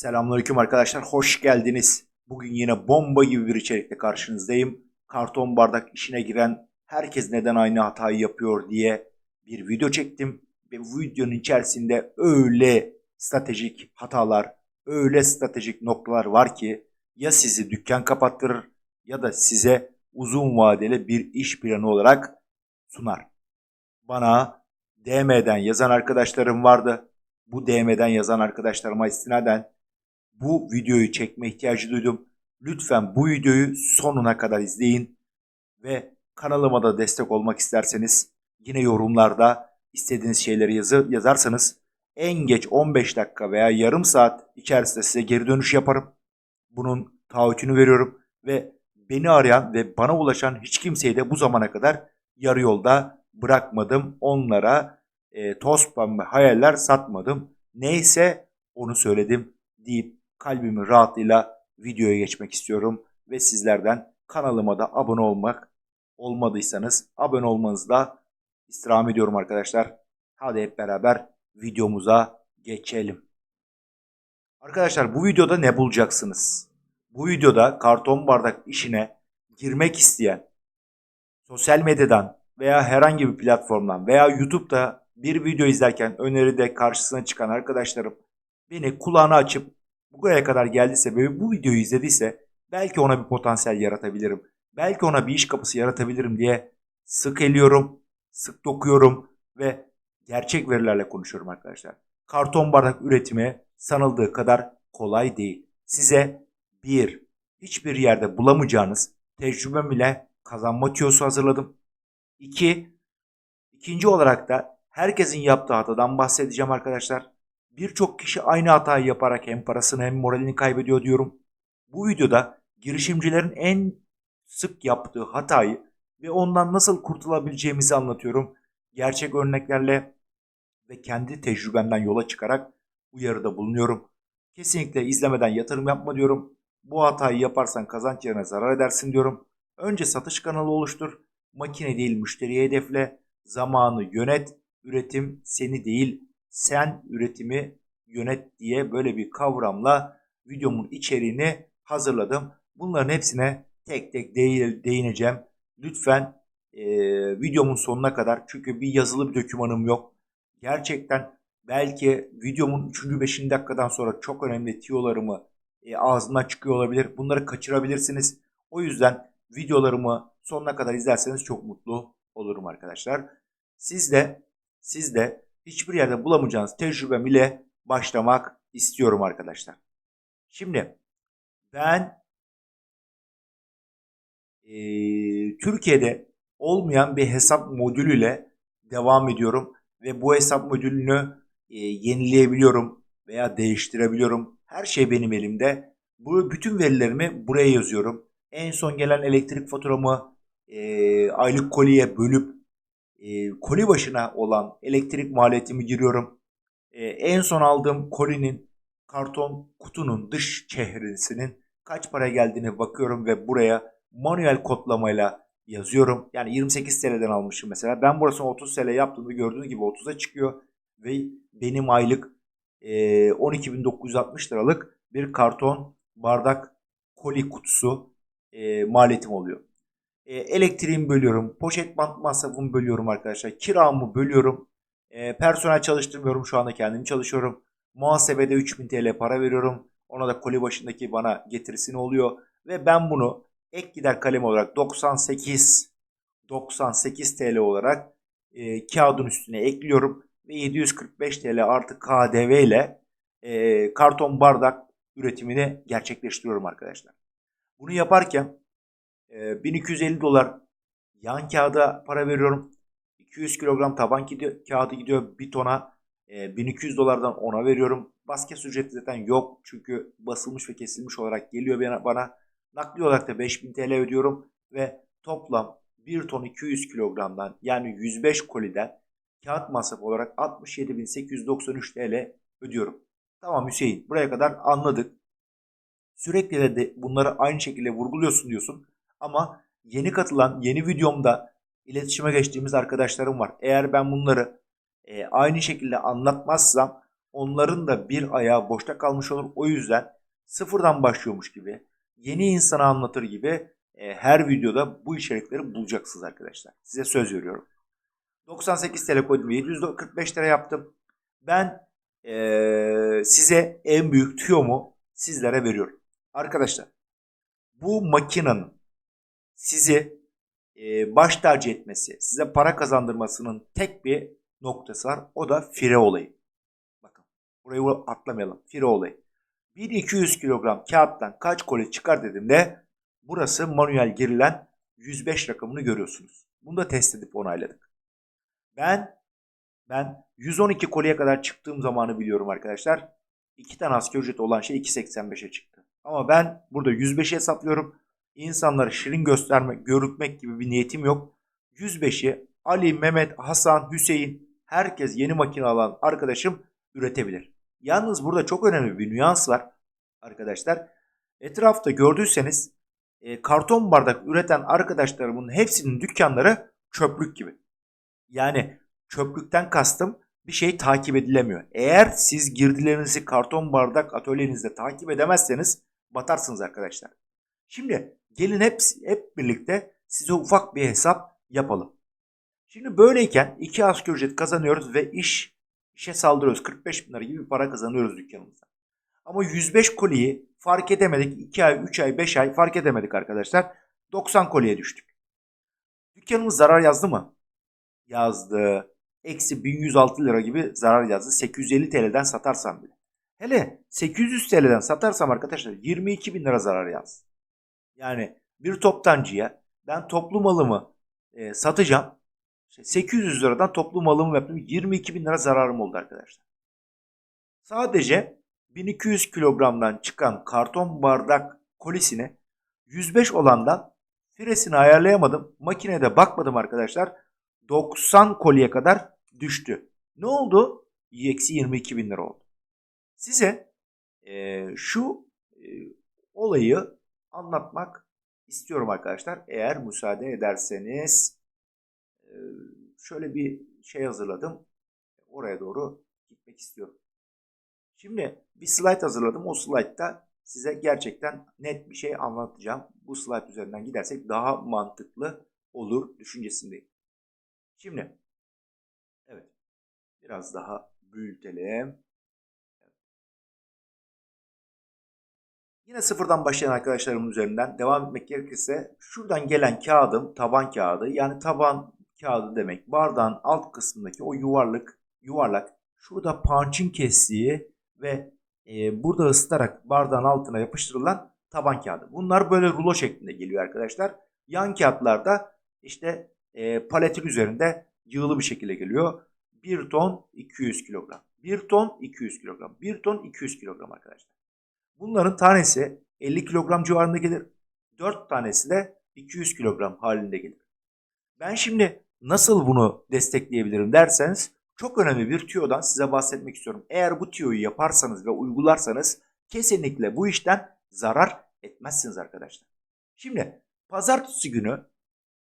Selamünaleyküm arkadaşlar, hoş geldiniz. Bugün yine bomba gibi bir içerikle karşınızdayım. Karton bardak işine giren herkes neden aynı hatayı yapıyor diye bir video çektim. Ve bu videonun içerisinde öyle stratejik hatalar, öyle stratejik noktalar var ki ya sizi dükkan kapattırır ya da size uzun vadeli bir iş planı olarak sunar. Bana DM'den yazan arkadaşlarım vardı. Bu DM'den yazan arkadaşlarıma istinaden bu videoyu çekme ihtiyacı duydum. Lütfen bu videoyu sonuna kadar izleyin ve kanalıma da destek olmak isterseniz yine yorumlarda istediğiniz şeyleri yazı, yazarsanız en geç 15 dakika veya yarım saat içerisinde size geri dönüş yaparım. Bunun taahhütünü veriyorum ve beni arayan ve bana ulaşan hiç kimseyi de bu zamana kadar yarı yolda bırakmadım. Onlara e, toz pembe hayaller satmadım. Neyse onu söyledim deyip kalbimin rahatlığıyla videoya geçmek istiyorum. Ve sizlerden kanalıma da abone olmak olmadıysanız abone olmanızı da istirham ediyorum arkadaşlar. Hadi hep beraber videomuza geçelim. Arkadaşlar bu videoda ne bulacaksınız? Bu videoda karton bardak işine girmek isteyen sosyal medyadan veya herhangi bir platformdan veya YouTube'da bir video izlerken öneride karşısına çıkan arkadaşlarım beni kulağını açıp buraya kadar geldiyse ve bu videoyu izlediyse belki ona bir potansiyel yaratabilirim. Belki ona bir iş kapısı yaratabilirim diye sık eliyorum, sık dokuyorum ve gerçek verilerle konuşuyorum arkadaşlar. Karton bardak üretimi sanıldığı kadar kolay değil. Size bir, hiçbir yerde bulamayacağınız tecrübem ile kazanma tüyosu hazırladım. İki, ikinci olarak da herkesin yaptığı hatadan bahsedeceğim arkadaşlar. Birçok kişi aynı hatayı yaparak hem parasını hem moralini kaybediyor diyorum. Bu videoda girişimcilerin en sık yaptığı hatayı ve ondan nasıl kurtulabileceğimizi anlatıyorum. Gerçek örneklerle ve kendi tecrübemden yola çıkarak uyarıda bulunuyorum. Kesinlikle izlemeden yatırım yapma diyorum. Bu hatayı yaparsan kazanç yerine zarar edersin diyorum. Önce satış kanalı oluştur. Makine değil müşteriye hedefle. Zamanı yönet. Üretim seni değil sen üretimi yönet diye böyle bir kavramla videomun içeriğini hazırladım. Bunların hepsine tek tek değ- değineceğim. Lütfen e, videomun sonuna kadar çünkü bir yazılı bir dokümanım yok. Gerçekten belki videomun 3. 5. dakikadan sonra çok önemli tiyolarımı e, ağzımdan çıkıyor olabilir. Bunları kaçırabilirsiniz. O yüzden videolarımı sonuna kadar izlerseniz çok mutlu olurum arkadaşlar. Siz de siz de hiçbir yerde bulamayacağınız tecrübem ile başlamak istiyorum arkadaşlar. Şimdi ben e, Türkiye'de olmayan bir hesap modülüyle devam ediyorum ve bu hesap modülünü e, yenileyebiliyorum veya değiştirebiliyorum. Her şey benim elimde. Bu bütün verilerimi buraya yazıyorum. En son gelen elektrik faturamı e, aylık koliye bölüp e, koli başına olan elektrik maliyetimi giriyorum. E, en son aldığım kolinin karton kutunun dış çehresinin kaç para geldiğine bakıyorum ve buraya manuel kodlamayla yazıyorum. Yani 28 TL'den almışım mesela. Ben burasını 30 TL yaptığımda gördüğünüz gibi 30'a çıkıyor. Ve benim aylık e, 12.960 liralık bir karton bardak koli kutusu e, maliyetim oluyor. E, elektriğimi bölüyorum. Poşet bant masrafımı bölüyorum arkadaşlar. Kiramı bölüyorum. E, personel çalıştırmıyorum. Şu anda kendim çalışıyorum. Muhasebede 3000 TL para veriyorum. Ona da koli başındaki bana getirisini oluyor. Ve ben bunu ek gider kalem olarak 98 98 TL olarak e, kağıdın üstüne ekliyorum. Ve 745 TL artı KDV ile e, karton bardak üretimini gerçekleştiriyorum arkadaşlar. Bunu yaparken e, 1250 dolar yan kağıda para veriyorum. 200 kilogram taban gidiyor, kağıdı gidiyor bir tona. E, 1200 dolardan ona veriyorum. Basket ücreti zaten yok. Çünkü basılmış ve kesilmiş olarak geliyor bana. Nakli olarak da 5000 TL ödüyorum. Ve toplam 1 ton 200 kilogramdan yani 105 koliden kağıt masrafı olarak 67.893 TL ödüyorum. Tamam Hüseyin buraya kadar anladık. Sürekli de bunları aynı şekilde vurguluyorsun diyorsun. Ama yeni katılan yeni videomda iletişime geçtiğimiz arkadaşlarım var. Eğer ben bunları e, aynı şekilde anlatmazsam onların da bir ayağı boşta kalmış olur. O yüzden sıfırdan başlıyormuş gibi, yeni insana anlatır gibi e, her videoda bu içerikleri bulacaksınız arkadaşlar. Size söz veriyorum. 98 TL koydum. 745 lira yaptım. Ben e, size en büyük tüyomu sizlere veriyorum. Arkadaşlar bu makinenin sizi e, baş tacı etmesi, size para kazandırmasının tek bir noktası var. O da fire olayı. Bakın burayı atlamayalım. Fire olayı. 1200 kilogram kağıttan kaç koli çıkar dediğimde burası manuel girilen 105 rakamını görüyorsunuz. Bunu da test edip onayladık. Ben ben 112 koliye kadar çıktığım zamanı biliyorum arkadaşlar. İki tane asgari ücret olan şey 2.85'e çıktı. Ama ben burada 105'i hesaplıyorum. İnsanları şirin göstermek, görükmek gibi bir niyetim yok. 105'i Ali, Mehmet, Hasan, Hüseyin herkes yeni makine alan arkadaşım üretebilir. Yalnız burada çok önemli bir nüans var arkadaşlar. Etrafta gördüyseniz e, karton bardak üreten arkadaşlarımın hepsinin dükkanları çöplük gibi. Yani çöplükten kastım bir şey takip edilemiyor. Eğer siz girdilerinizi karton bardak atölyenizde takip edemezseniz batarsınız arkadaşlar. Şimdi gelin hep, hep birlikte size ufak bir hesap yapalım. Şimdi böyleyken iki asgari ücret kazanıyoruz ve iş işe saldırıyoruz. 45 bin lira gibi para kazanıyoruz dükkanımızda. Ama 105 koliyi fark edemedik. 2 ay, 3 ay, 5 ay fark edemedik arkadaşlar. 90 koliye düştük. Dükkanımız zarar yazdı mı? Yazdı. Eksi 1106 lira gibi zarar yazdı. 850 TL'den satarsam bile. Hele 800 TL'den satarsam arkadaşlar 22 bin lira zarar yaz. Yani bir toptancıya ben toplu malımı e, satacağım. İşte 800 liradan toplu malımı yaptım. 22 bin lira zararım oldu arkadaşlar. Sadece 1200 kilogramdan çıkan karton bardak kolisine 105 olandan firesini ayarlayamadım. Makinede bakmadım arkadaşlar. 90 koliye kadar düştü. Ne oldu? Eksi 22 bin lira oldu. Size e, şu e, olayı anlatmak istiyorum arkadaşlar. Eğer müsaade ederseniz e, şöyle bir şey hazırladım. Oraya doğru gitmek istiyorum. Şimdi bir slide hazırladım. O slide'da size gerçekten net bir şey anlatacağım. Bu slide üzerinden gidersek daha mantıklı olur düşüncesindeyim. Şimdi evet biraz daha büyütelim. Yine sıfırdan başlayan arkadaşlarımın üzerinden devam etmek gerekirse şuradan gelen kağıdım taban kağıdı yani taban kağıdı demek bardağın alt kısmındaki o yuvarlak yuvarlak şurada punch'ın kestiği ve e, burada ısıtarak bardağın altına yapıştırılan taban kağıdı. Bunlar böyle rulo şeklinde geliyor arkadaşlar. Yan kağıtlarda işte e, paletin üzerinde yığılı bir şekilde geliyor. 1 ton 200 kilogram. 1 ton 200 kilogram. 1 ton 200 kilogram arkadaşlar. Bunların tanesi 50 kilogram civarında gelir. 4 tanesi de 200 kilogram halinde gelir. Ben şimdi nasıl bunu destekleyebilirim derseniz çok önemli bir tüyodan size bahsetmek istiyorum. Eğer bu tüyoyu yaparsanız ve uygularsanız kesinlikle bu işten zarar etmezsiniz arkadaşlar. Şimdi pazartesi günü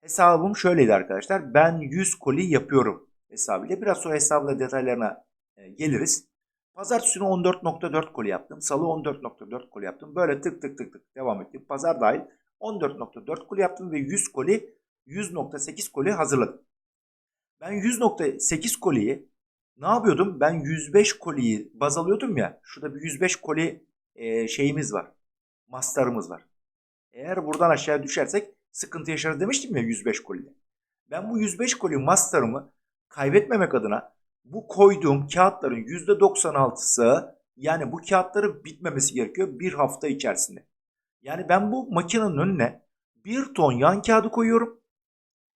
hesabım şöyleydi arkadaşlar. Ben 100 koli yapıyorum hesabıyla. Biraz sonra hesabla detaylarına e, geliriz. Pazartesi günü 14.4 koli yaptım. Salı 14.4 koli yaptım. Böyle tık tık tık tık devam ettim. Pazar dahil 14.4 koli yaptım ve 100 koli 100.8 koli hazırladım. Ben 100.8 koliyi ne yapıyordum? Ben 105 koliyi baz alıyordum ya. Şurada bir 105 koli e, şeyimiz var. Mastarımız var. Eğer buradan aşağıya düşersek sıkıntı yaşarız demiştim ya 105 kolide. Ben bu 105 koli mastarımı kaybetmemek adına bu koyduğum kağıtların %96'sı yani bu kağıtların bitmemesi gerekiyor bir hafta içerisinde. Yani ben bu makinenin önüne bir ton yan kağıdı koyuyorum.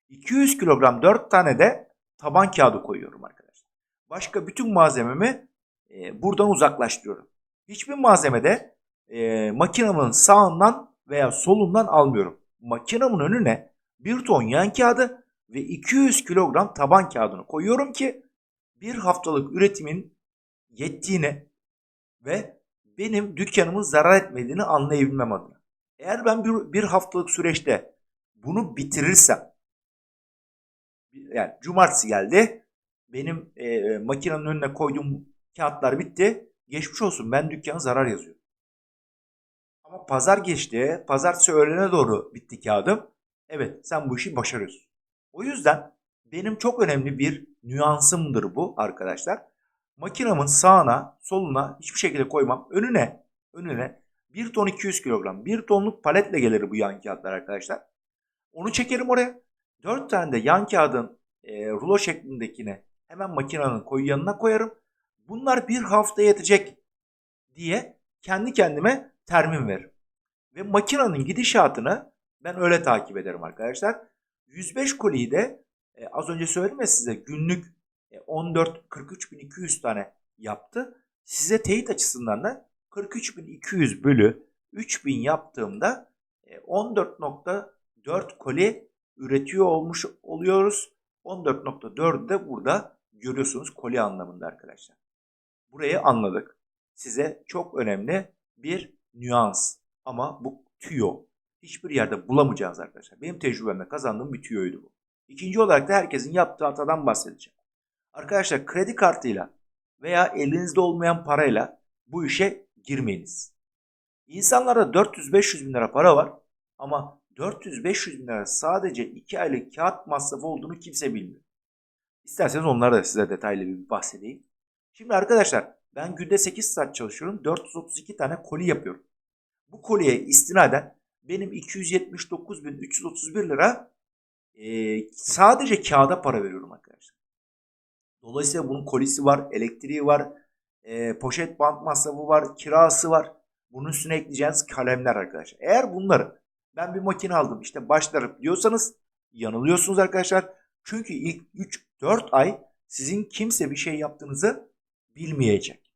200 kilogram 4 tane de taban kağıdı koyuyorum arkadaşlar. Başka bütün malzememi e, buradan uzaklaştırıyorum. Hiçbir malzemede e, makinamın sağından veya solundan almıyorum. Makinamın önüne bir ton yan kağıdı ve 200 kilogram taban kağıdını koyuyorum ki bir haftalık üretimin yettiğini ve benim dükkanımın zarar etmediğini anlayabilmem adına. Eğer ben bir, bir haftalık süreçte bunu bitirirsem yani cumartesi geldi benim e, makinenin önüne koyduğum Kağıtlar bitti. Geçmiş olsun ben dükkanı zarar yazıyorum. Ama pazar geçti. Pazartesi öğlene doğru bitti kağıdım. Evet sen bu işi başarıyorsun. O yüzden benim çok önemli bir nüansımdır bu arkadaşlar. Makinamın sağına soluna hiçbir şekilde koymam. Önüne önüne 1 ton 200 kilogram 1 tonluk paletle gelir bu yan kağıtlar arkadaşlar. Onu çekerim oraya. 4 tane de yan kağıdın e, rulo şeklindekine hemen makinenin koyu yanına koyarım. Bunlar bir hafta yetecek diye kendi kendime termin veririm. Ve makinenin gidişatını ben öyle takip ederim arkadaşlar. 105 koliyi de e, az önce söyledim ya size günlük e, 14 43.200 tane yaptı. Size teyit açısından da 43.200 bölü 3000 yaptığımda e, 14.4 koli üretiyor olmuş oluyoruz. 14.4'ü de burada görüyorsunuz koli anlamında arkadaşlar. Burayı anladık. Size çok önemli bir nüans ama bu tüyo. Hiçbir yerde bulamayacağınız arkadaşlar. Benim tecrübemle kazandığım bir tüyoydu bu. İkinci olarak da herkesin yaptığı hatadan bahsedeceğim. Arkadaşlar kredi kartıyla veya elinizde olmayan parayla bu işe girmeyiniz. İnsanlarda 400-500 bin lira para var ama 400-500 bin lira sadece 2 aylık kağıt masrafı olduğunu kimse bilmiyor. İsterseniz onları da size detaylı bir bahsedeyim. Şimdi arkadaşlar ben günde 8 saat çalışıyorum. 432 tane koli yapıyorum. Bu koliye istinaden benim 279.331 lira e, sadece kağıda para veriyorum arkadaşlar. Dolayısıyla bunun kolisi var, elektriği var, e, poşet bant masrafı var, kirası var. Bunun üstüne ekleyeceğiniz kalemler arkadaşlar. Eğer bunları ben bir makine aldım işte başlarım diyorsanız yanılıyorsunuz arkadaşlar. Çünkü ilk 3-4 ay sizin kimse bir şey yaptığınızı bilmeyecek.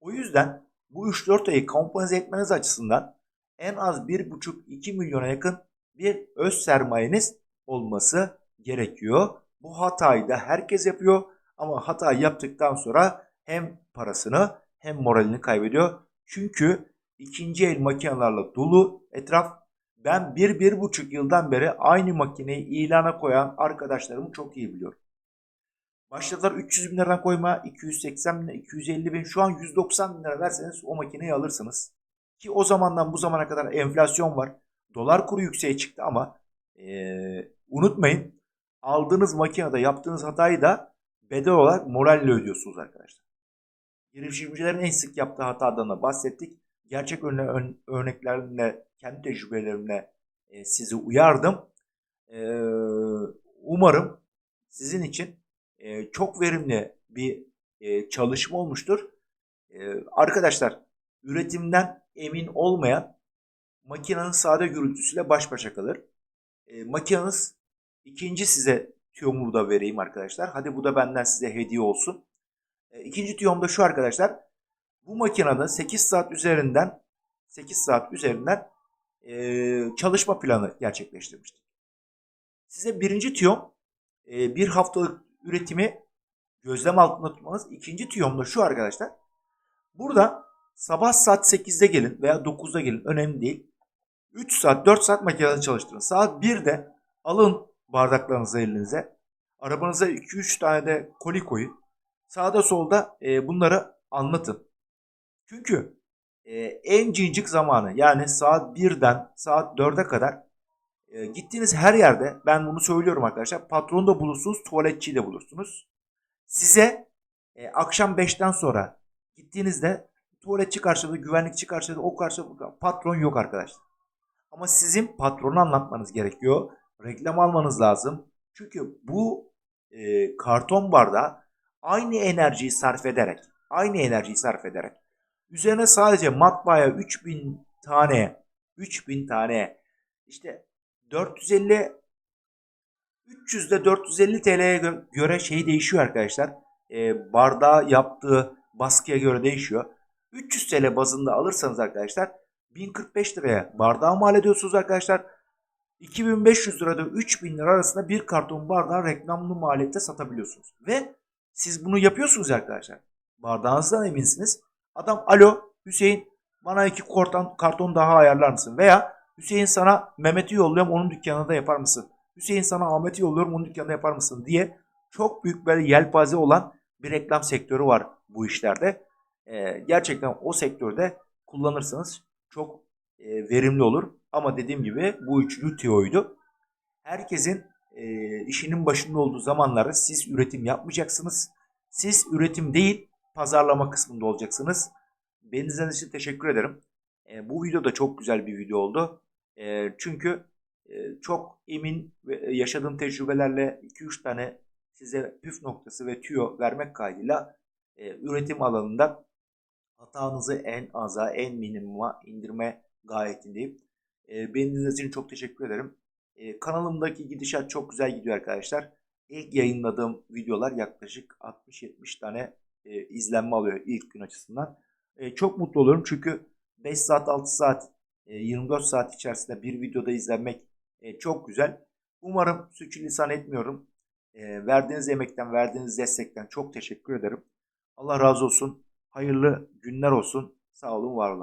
O yüzden bu 3-4 ayı komponize etmeniz açısından en az 1,5-2 milyona yakın bir öz sermayeniz olması gerekiyor. Bu hatayı da herkes yapıyor ama hata yaptıktan sonra hem parasını hem moralini kaybediyor. Çünkü ikinci el makinelerle dolu etraf. Ben 1-1,5 yıldan beri aynı makineyi ilana koyan arkadaşlarımı çok iyi biliyorum. Başladılar 300 bin liradan koyma, 280 bin, 250 bin, şu an 190 bin lira verseniz o makineyi alırsınız. Ki o zamandan bu zamana kadar enflasyon var. Dolar kuru yükseğe çıktı ama ee, unutmayın aldığınız makinede yaptığınız hatayı da bedel olarak moralle ödüyorsunuz arkadaşlar. Girişimcilerin en sık yaptığı hatadan da bahsettik. Gerçek örne örneklerimle, kendi tecrübelerimle e, sizi uyardım. E, umarım sizin için e, çok verimli bir e, çalışma olmuştur. E, arkadaşlar üretimden emin olmayan makinenin sade gürültüsüyle baş başa kalır. E, makineniz ikinci size tüyomu da vereyim arkadaşlar. Hadi bu da benden size hediye olsun. E, ikinci tüyom da şu arkadaşlar. Bu makinede 8 saat üzerinden 8 saat üzerinden e, çalışma planı gerçekleştirmiştik. Size birinci tüyom e, bir haftalık üretimi gözlem altında tutmanız. İkinci tüyom da şu arkadaşlar. Burada sabah saat 8'de gelin veya 9'da gelin önemli değil. 3 saat 4 saat makinede çalıştırın. Saat 1'de alın bardaklarınızı elinize. Arabanıza 2-3 tane de koli koyun. Sağda solda e, bunları anlatın. Çünkü e, en cincik zamanı yani saat 1'den saat 4'e kadar e, gittiğiniz her yerde ben bunu söylüyorum arkadaşlar. Patron da bulursunuz, tuvaletçiyi de bulursunuz. Size e, akşam 5'ten sonra gittiğinizde tuvaletçi karşıladı, güvenlikçi karşıladı, o karşıladı. Patron yok arkadaşlar. Ama sizin patronu anlatmanız gerekiyor. Reklam almanız lazım. Çünkü bu e, karton barda aynı enerjiyi sarf ederek, aynı enerjiyi sarf ederek üzerine sadece matbaaya 3000 tane, 3000 tane işte 450 300'de 450 TL'ye göre şey değişiyor arkadaşlar. E, bardağı yaptığı baskıya göre değişiyor. 300 TL bazında alırsanız arkadaşlar 1045 liraya bardağı mal ediyorsunuz arkadaşlar. 2500 lirada 3000 lira arasında bir karton bardağı reklamlı maliyette satabiliyorsunuz. Ve siz bunu yapıyorsunuz arkadaşlar. Bardağınızdan eminsiniz. Adam alo Hüseyin bana iki karton, karton daha ayarlar mısın? Veya Hüseyin sana Mehmet'i yolluyorum onun dükkanında yapar mısın? Hüseyin sana Ahmet'i yolluyorum onun dükkanında yapar mısın? diye çok büyük böyle yelpaze olan bir reklam sektörü var bu işlerde. Ee, gerçekten o sektörde kullanırsanız çok e, verimli olur. Ama dediğim gibi bu üçlü tüyoydu. Herkesin e, işinin başında olduğu zamanlarda siz üretim yapmayacaksınız. Siz üretim değil pazarlama kısmında olacaksınız. Beni izlediğiniz için teşekkür ederim. E, bu video da çok güzel bir video oldu. E, çünkü e, çok emin ve yaşadığım tecrübelerle 2-3 tane size püf noktası ve tüyo vermek kaydıyla e, üretim alanında hatanızı en aza, en minimuma indirme gayetindeyim. E, beni dinlediğiniz için çok teşekkür ederim. E, kanalımdaki gidişat çok güzel gidiyor arkadaşlar. İlk yayınladığım videolar yaklaşık 60-70 tane e, izlenme alıyor ilk gün açısından. E, çok mutlu oluyorum çünkü 5 saat 6 saat e, 24 saat içerisinde bir videoda izlenmek e, çok güzel. Umarım suçülisan etmiyorum. E, verdiğiniz emekten, verdiğiniz destekten çok teşekkür ederim. Allah razı olsun. Hayırlı günler olsun. Sağ olun, var olun.